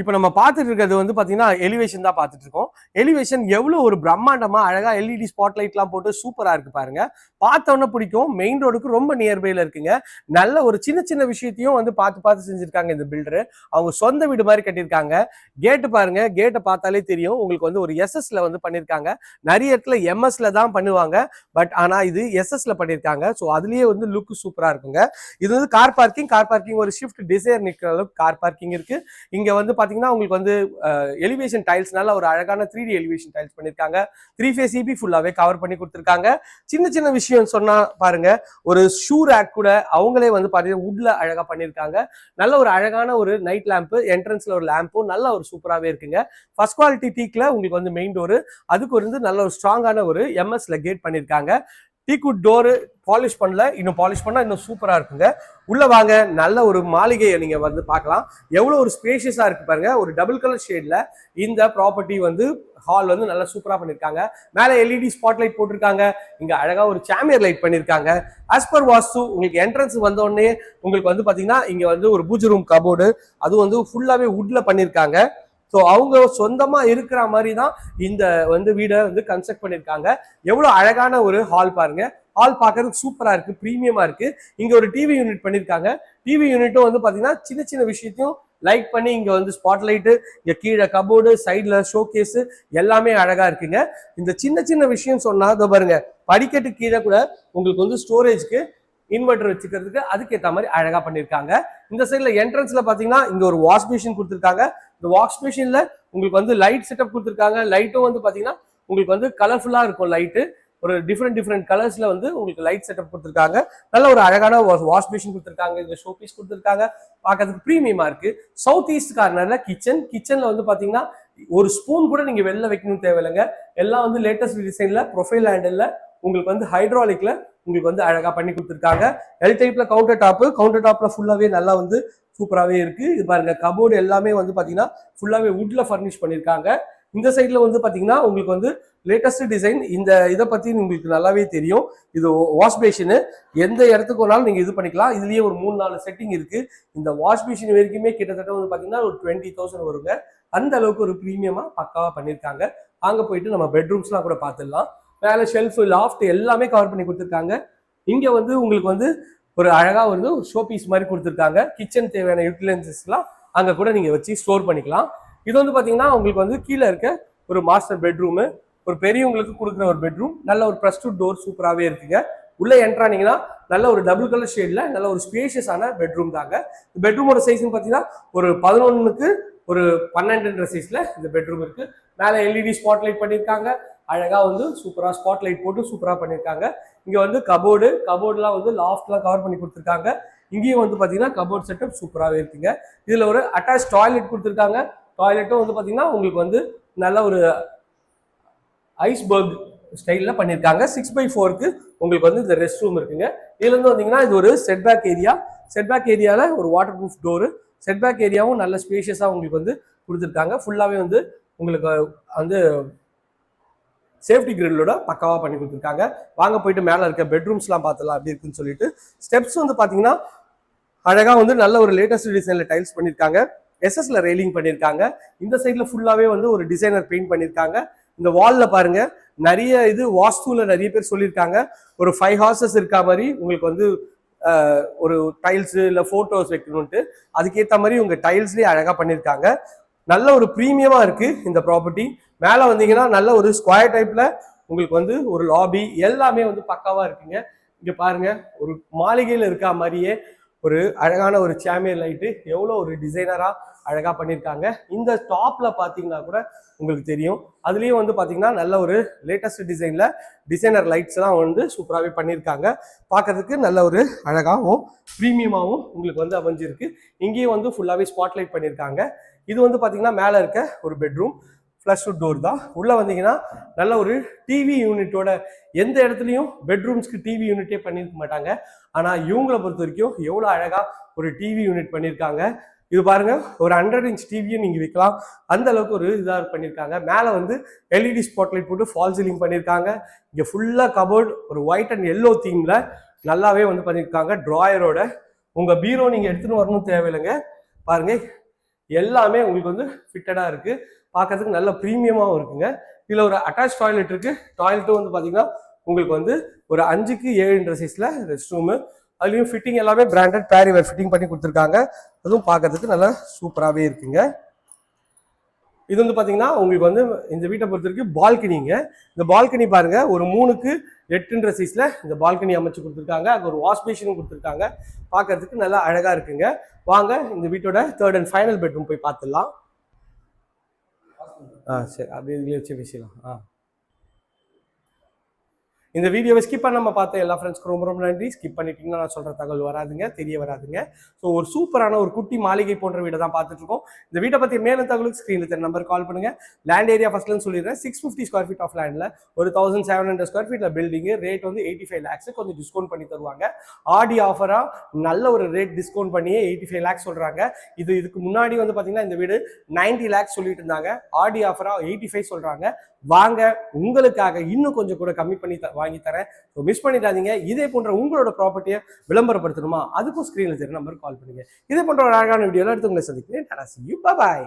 இப்போ நம்ம பார்த்துட்டு இருக்கிறது வந்து பார்த்தீங்கன்னா எலிவேஷன் தான் பார்த்துட்டு இருக்கோம். எலிவேஷன் எவ்வளோ ஒரு பிரம்மாண்டமாக அழகாக எல்இடி ஸ்பாட் லைட்லாம் போட்டு சூப்பராக இருக்கு பாருங்க. பார்த்தோன்னே பிடிக்கும். மெயின் ரோடுக்கு ரொம்ப நியர்பையில் இருக்குங்க. நல்ல ஒரு சின்ன சின்ன விஷயத்தையும் வந்து பார்த்து பார்த்து செஞ்சுருக்காங்க இந்த பில்டரு அவங்க சொந்த வீடு மாதிரி கட்டியிருக்காங்க. கேட்டு பாருங்க. கேட்டை பார்த்தாலே தெரியும். உங்களுக்கு வந்து ஒரு எஸ்எஸ்ல வந்து பண்ணியிருக்காங்க. நிறைய இடத்துல எம்எஸ்ல தான் பண்ணுவாங்க. பட் ஆனால் இது எஸ்எஸ்ல பண்ணியிருக்காங்க. ஸோ அதுலேயே வந்து லுக் சூப்பராக இருக்குங்க. இது வந்து கார் பார்க்கிங் கார் பார்க்கிங் ஒரு ஷிஃப்ட் டிசைர் நிற்கிற அளவுக்கு கார் பார்க்கிங் இருக்கு. இங்கே வந்து பாத்தீங்கன்னா உங்களுக்கு வந்து எலிவேஷன் டைல்ஸ் நல்ல ஒரு அழகான த்ரீ டி எலிவேஷன் டைல்ஸ் பண்ணியிருக்காங்க த்ரீ ஃபேஸ் இபி ஃபுல்லாவே கவர் பண்ணி கொடுத்துருக்காங்க. சின்ன சின்ன விஷயம் சொன்னால் பாருங்க ஒரு ஷூ ரேக் கூட அவங்களே வந்து பார்த்தீங்கன்னா வுட்ல அழகாக பண்ணியிருக்காங்க நல்ல ஒரு அழகான ஒரு நைட் லேம்ப்பு என்ட்ரன்ஸில் ஒரு லேம்பும் நல்ல ஒரு சூப்பராகவே இருக்குங்க. ஃபர்ஸ்ட் குவாலிட்டி டீக்கில் உங்களுக்கு வந்து மெயின் டோரு அதுக்கு வந்து நல்ல ஒரு ஸ்ட்ராங்கான ஒரு எம்எஸ்ல கேட் பண்ணியிருக்காங்க டீக்குட் டோரு பாலிஷ் பண்ணல. இன்னும் பாலிஷ் பண்ணால் இன்னும் சூப்பராக இருக்குங்க. உள்ளே வாங்க. நல்ல ஒரு மாளிகையை நீங்கள் வந்து பார்க்கலாம். எவ்வளோ ஒரு ஸ்பேஷியஸாக இருக்குது பாருங்கள் ஒரு டபுள் கலர் ஷேடில் இந்த ப்ராப்பர்ட்டி வந்து ஹால் வந்து நல்லா சூப்பராக பண்ணியிருக்காங்க மேலே எல்இடி ஸ்பாட் லைட் போட்டிருக்காங்க. இங்கே அழகாக ஒரு சாமியர் லைட் பண்ணிருக்காங்க. ஆஸ் பர் வாஸ்து உங்களுக்கு என்ட்ரன்ஸ் வந்தோடனே உங்களுக்கு வந்து பார்த்தீங்கன்னா இங்கே வந்து ஒரு பூஜை ரூம் கபோர்டு அது வந்து ஃபுல்லாகவே வுட்டில் பண்ணியிருக்காங்க ஸோ அவங்க சொந்தமா இருக்கிற மாதிரி தான் இந்த வந்து வீடை வந்து கன்ஸ்ட்ரக்ட் பண்ணியிருக்காங்க. எவ்வளோ அழகான ஒரு ஹால் பாருங்க. ஹால் பார்க்கறதுக்கு சூப்பராக இருக்கு ப்ரீமியமா இருக்கு. இங்க ஒரு டிவி யூனிட் பண்ணியிருக்காங்க. டிவி யூனிட்டும் வந்து பார்த்தீங்கன்னா சின்ன சின்ன விஷயத்தையும் லைக் பண்ணி இங்கே வந்து ஸ்பாட்லைட்டு இங்கே கீழே கபோர்டு சைடில் ஷோகேஸு எல்லாமே அழகாக இருக்குங்க. இந்த சின்ன சின்ன விஷயம் சொன்னால் இதோ பாருங்க படிக்கட்டு கீழே கூட உங்களுக்கு வந்து ஸ்டோரேஜ்க்கு இன்வெர்டர் வச்சுக்கிறதுக்கு அதுக்கேற்ற மாதிரி அழகாக பண்ணியிருக்காங்க. இந்த சைடில் என்ட்ரன்ஸில் பார்த்தீங்கன்னா இங்கே ஒரு வாஷ் மிஷின் கொடுத்துருக்காங்க. இந்த வாஷ் மிஷினில் உங்களுக்கு வந்து லைட் செட்டப் கொடுத்துருக்காங்க. லைட்டும் வந்து பார்த்தீங்கன்னா உங்களுக்கு வந்து கலர்ஃபுல்லாக இருக்கும் லைட்டு ஒரு டிஃப்ரெண்ட் டிஃப்ரெண்ட் கலர்ஸில் வந்து உங்களுக்கு லைட் செட்டப் கொடுத்துருக்காங்க. நல்ல ஒரு அழகான வாஷ் மிஷின் கொடுத்துருக்காங்க. இந்த ஷோ பீஸ் கொடுத்துருக்காங்க. பார்க்கறதுக்கு ப்ரீமியமாக இருக்குது சவுத் ஈஸ்ட் கார்னரில் கிச்சன் கிச்சனில் வந்து பார்த்தீங்கன்னா ஒரு ஸ்பூன் கூட நீங்கள் வெளில வைக்கணும் தேவையில்லைங்க. எல்லாம் வந்து லேட்டஸ்ட் டிசைனில் ப்ரொஃபைல் ஹேண்டில் உங்களுக்கு வந்து ஹைட்ராலிக்கில் உங்களுக்கு வந்து அழகா பண்ணி கொடுத்துருக்காங்க. எல் டைப்ல கவுண்டர் டாப் கவுண்டர் டாப்ல ஃபுல்லாவே நல்லா வந்து சூப்பராகவே இருக்கு. இது பாருங்க கபோர்டு எல்லாமே வந்து பாத்தீங்கன்னா ஃபுல்லாவே வுட்டில் ஃபர்னிஷ் பண்ணியிருக்காங்க இந்த சைட்ல வந்து பாத்தீங்கன்னா உங்களுக்கு வந்து லேட்டஸ்ட் டிசைன் இந்த இதை பத்தி உங்களுக்கு நல்லாவே தெரியும். இது வாஷ் பேஷனு எந்த இடத்துக்கு வேணாலும் நீங்க இது பண்ணிக்கலாம். இதுலயே ஒரு மூணு நாலு செட்டிங் இருக்கு. இந்த வாஷ் பேஷின் வரைக்குமே கிட்டத்தட்ட வந்து பாத்தீங்கன்னா ஒரு டுவெண்ட்டி தௌசண்ட் வருங்க. அந்த அளவுக்கு ஒரு ப்ரீமியமா பக்காவா பண்ணியிருக்காங்க அங்க போயிட்டு நம்ம பெட்ரூம்ஸ்லாம் கூட பார்த்துடலாம் மேலே ஷெல்ஃப் லாஃப்ட் எல்லாமே கவர் பண்ணி கொடுத்துருக்காங்க. இங்கே வந்து உங்களுக்கு வந்து ஒரு அழகாக வந்து ஒரு ஷோ பீஸ் மாதிரி கொடுத்துருக்காங்க. கிச்சன் தேவையான யூட்டிலைசஸ்லாம் அங்கே கூட நீங்கள் வச்சு ஸ்டோர் பண்ணிக்கலாம். இது வந்து பார்த்தீங்கன்னா உங்களுக்கு வந்து கீழே இருக்க ஒரு மாஸ்டர் பெட்ரூமு ஒரு பெரியவங்களுக்கு கொடுக்குற ஒரு பெட்ரூம் நல்ல ஒரு ப்ளஸ் டூ டோர் சூப்பராகவே இருக்குங்க. உள்ளே என்ட்ரானீங்கன்னா நல்ல ஒரு டபுள் கலர் ஷேடில் நல்ல ஒரு ஸ்பேஷியஸான பெட்ரூம் தாங்க. பெட்ரூமோட சைஸ்னு பார்த்தீங்கன்னா ஒரு பதினொன்றுக்கு ஒரு பன்னெண்டுன்ற சைஸில் இந்த பெட்ரூம் இருக்குது மேலே எல்இடி ஸ்பாட் லைட் பண்ணியிருக்காங்க அழகா வந்து சூப்பரா ஸ்பாட் லைட் போட்டு சூப்பரா பண்ணியிருக்காங்க. இங்க வந்து கபோர்டு கபோர்டுலாம் வந்து லாஃப்ட்லாம் கவர் பண்ணி கொடுத்துருக்காங்க. இங்கேயும் வந்து பாத்தீங்கன்னா கபோர்ட் செட்டப் சூப்பராகவே இருக்குங்க. இதுல ஒரு அட்டாச் டாய்லெட் கொடுத்துருக்காங்க. டாய்லெட்டும் வந்து பாத்தீங்கன்னா உங்களுக்கு வந்து நல்ல ஒரு ஐஸ்பர்க் ஸ்டைலில் பண்ணியிருக்காங்க. சிக்ஸ் பை ஃபோருக்கு உங்களுக்கு வந்து இந்த ரெஸ்ட் ரூம் இருக்குங்க. இதுலேருந்து வந்தீங்கன்னா இது ஒரு செட்பேக் ஏரியா செட்பேக் ஏரியாவில் ஒரு வாட்டர் ப்ரூஃப் டோரு செட்பேக் ஏரியாவும் நல்ல ஸ்பேஷியஸாக உங்களுக்கு வந்து கொடுத்துருக்காங்க. ஃபுல்லாகவே வந்து உங்களுக்கு வந்து சேஃப்டி கிரில்லோட பக்காவாக பண்ணி கொடுத்துருக்காங்க. வாங்க போயிட்டு மேலே இருக்க பெட்ரூம்ஸ்லாம் பார்த்துலாம் அப்படி இருக்குன்னு சொல்லிட்டு. ஸ்டெப்ஸ் வந்து பார்த்தீங்கன்னா அழகாக வந்து நல்ல ஒரு லேட்டஸ்ட் டிசைனில் டைல்ஸ் பண்ணியிருக்காங்க எஸ்எஸ்ல ரெயிலிங் பண்ணியிருக்காங்க இந்த சைடில் ஃபுல்லாகவே வந்து ஒரு டிசைனர் பெயிண்ட் பண்ணியிருக்காங்க இந்த வாலில் பாருங்க நிறைய இது வாஸ்துவில் நிறைய பேர் சொல்லியிருக்காங்க ஒரு ஃபைவ் ஹார்சஸ் இருக்கா மாதிரி உங்களுக்கு வந்து ஒரு டைல்ஸு இல்லை ஃபோட்டோஸ் வைக்கணும்ட்டு அதுக்கேற்ற மாதிரி உங்கள் டைல்ஸ்லேயே அழகாக பண்ணியிருக்காங்க நல்ல ஒரு ப்ரீமியமாக இருக்குது இந்த ப்ராப்பர்ட்டி மேலே வந்தீங்கன்னா நல்ல ஒரு ஸ்கொயர் டைப்பில் உங்களுக்கு வந்து ஒரு லாபி எல்லாமே வந்து பக்காவாக இருக்குங்க. இங்கே பாருங்க ஒரு மாளிகையில் இருக்கா மாதிரியே ஒரு அழகான ஒரு சாமியர் லைட்டு எவ்வளோ ஒரு டிசைனராக அழகாக பண்ணியிருக்காங்க இந்த டாப்பில் பார்த்தீங்கன்னா கூட உங்களுக்கு தெரியும். அதுலேயும் வந்து பார்த்தீங்கன்னா நல்ல ஒரு லேட்டஸ்ட் டிசைனில் டிசைனர் லைட்ஸ்லாம் வந்து சூப்பராகவே பண்ணியிருக்காங்க பார்க்கறதுக்கு நல்ல ஒரு அழகாகவும் ப்ரீமியமாகவும் உங்களுக்கு வந்து அமைஞ்சிருக்கு. இங்கேயும் வந்து ஃபுல்லாகவே ஸ்பாட் லைட் பண்ணியிருக்காங்க இது வந்து பார்த்தீங்கன்னா மேலே இருக்க ஒரு பெட்ரூம் ஃப்ளஷ் டோர் தான். உள்ளே வந்தீங்கன்னா நல்ல ஒரு டிவி யூனிட்டோட எந்த இடத்துலையும் பெட்ரூம்ஸ்க்கு டிவி யூனிட்டே பண்ணியிருக்க மாட்டாங்க. ஆனால் இவங்களை பொறுத்த வரைக்கும் எவ்வளோ அழகாக ஒரு டிவி யூனிட் பண்ணியிருக்காங்க இது பாருங்க ஒரு ஹண்ட்ரட் இன்ச் டிவியும் நீங்கள் விற்கலாம் அந்த அளவுக்கு ஒரு இதாக பண்ணியிருக்காங்க மேலே வந்து எல்இடி ஸ்பாட்லைட் போட்டு ஃபால் சீலிங் பண்ணியிருக்காங்க இங்கே ஃபுல்லாக கபோர்ட் ஒரு ஒயிட் அண்ட் எல்லோ தீமில் நல்லாவே வந்து பண்ணியிருக்காங்க ட்ராயரோட உங்கள் பீரோ நீங்கள் எடுத்துன்னு வரணும் தேவையில்லைங்க. பாருங்கள் எல்லாமே உங்களுக்கு வந்து ஃபிட்டடாக இருக்குது பார்க்கறதுக்கு நல்ல ப்ரீமியமாகவும் இருக்குங்க. இதில் ஒரு அட்டாச் டாய்லெட் இருக்குது டாய்லெட்டும் வந்து பார்த்தீங்கன்னா உங்களுக்கு வந்து ஒரு அஞ்சுக்கு ஏழுன்ற சைஸில் ரெஸ்ட் ரூமு அதுலேயும் ஃபிட்டிங் எல்லாமே பிராண்டட் பேரிவேர் ஃபிட்டிங் பண்ணி கொடுத்துருக்காங்க. அதுவும் பார்க்கறதுக்கு நல்லா சூப்பராகவே இருக்குங்க. இது வந்து பார்த்தீங்கன்னா உங்களுக்கு வந்து இந்த வீட்டை பொறுத்த வரைக்கும் பால்கனிங்க. இந்த பால்கனி பாருங்க ஒரு மூணுக்கு எட்டுன்ற சைஸில் இந்த பால்கனி அமைச்சு கொடுத்துருக்காங்க. அங்கே ஒரு வாஷ் பேஷனும் கொடுத்துருக்காங்க. பார்க்கறதுக்கு நல்லா அழகாக இருக்குங்க. வாங்க இந்த வீட்டோட தேர்ட் அண்ட் ஃபைனல் பெட்ரூம் போய் பார்த்துடலாம். ஆ சரி. அப்படியே இதுலேயே வச்சு பேசிடலாம். ஆ. இந்த வீடியோவை ஸ்கிப் பண்ணாம பார்த்த எல்லா ஃப்ரெண்ட்ஸ்க்கு ரொம்ப ரொம்ப நன்றி. ஸ்கிப் பண்ணிட்டீங்கன்னா நான் சொல்கிற தகவல் வராதுங்க தெரிய வராதுங்க. ஸோ ஒரு சூப்பரான ஒரு குட்டி மாளிகை போன்ற வீடை தான் பார்த்துட்டு இருக்கோம் இந்த வீட்டை பற்றி மேலும் தகவலுக்கு ஸ்க்ரீனில் தெரிய நம்பர் கால் பண்ணுங்க. லேண்ட் ஏரியா ஃபர்ஸ்ட்லன்னு சொல்லிடுறேன். Six fifty square feet of லேண்டில் ஒரு தௌசண்ட் செவன் ஹண்ட்ரட் ஸ்கொயர் ஃபீட்டில் பில்டிங் ரேட் வந்து எயிட்டி ஃபைவ் லேக்ஸ் கொஞ்சம் டிஸ்கவுண்ட் பண்ணி தருவாங்க. ஆடி ஆஃபராக நல்ல ஒரு ரேட் டிஸ்கவுண்ட் பண்ணியே எயிட்டி ஃபைவ் லேக்ஸ் சொல்கிறாங்க இது இதுக்கு முன்னாடி வந்து பார்த்தீங்கன்னா இந்த வீடு 90 லேக்ஸ் சொல்லிட்டு இருந்தாங்க. ஆடி ஆஃபராக எயிட்டி ஃபைவ் சொல்கிறாங்க வாங்க உங்களுக்காக இன்னும் கொஞ்சம் கூட கம்மி பண்ணி த- வாங்கி தரேன். ஸோ மிஸ் பண்ணிடாதீங்க. இதே போன்ற உங்களோட ப்ராப்பர்ட்டியை விளம்பரப்படுத்தணுமா? அதுக்கும் ஸ்க்ரீனில் தெரியும் நம்பர் கால் பண்ணுங்க. இதே போன்ற ஒரு அழகான வீடியோவில் எடுத்து உங்களை சந்திக்கிறேன். பாய்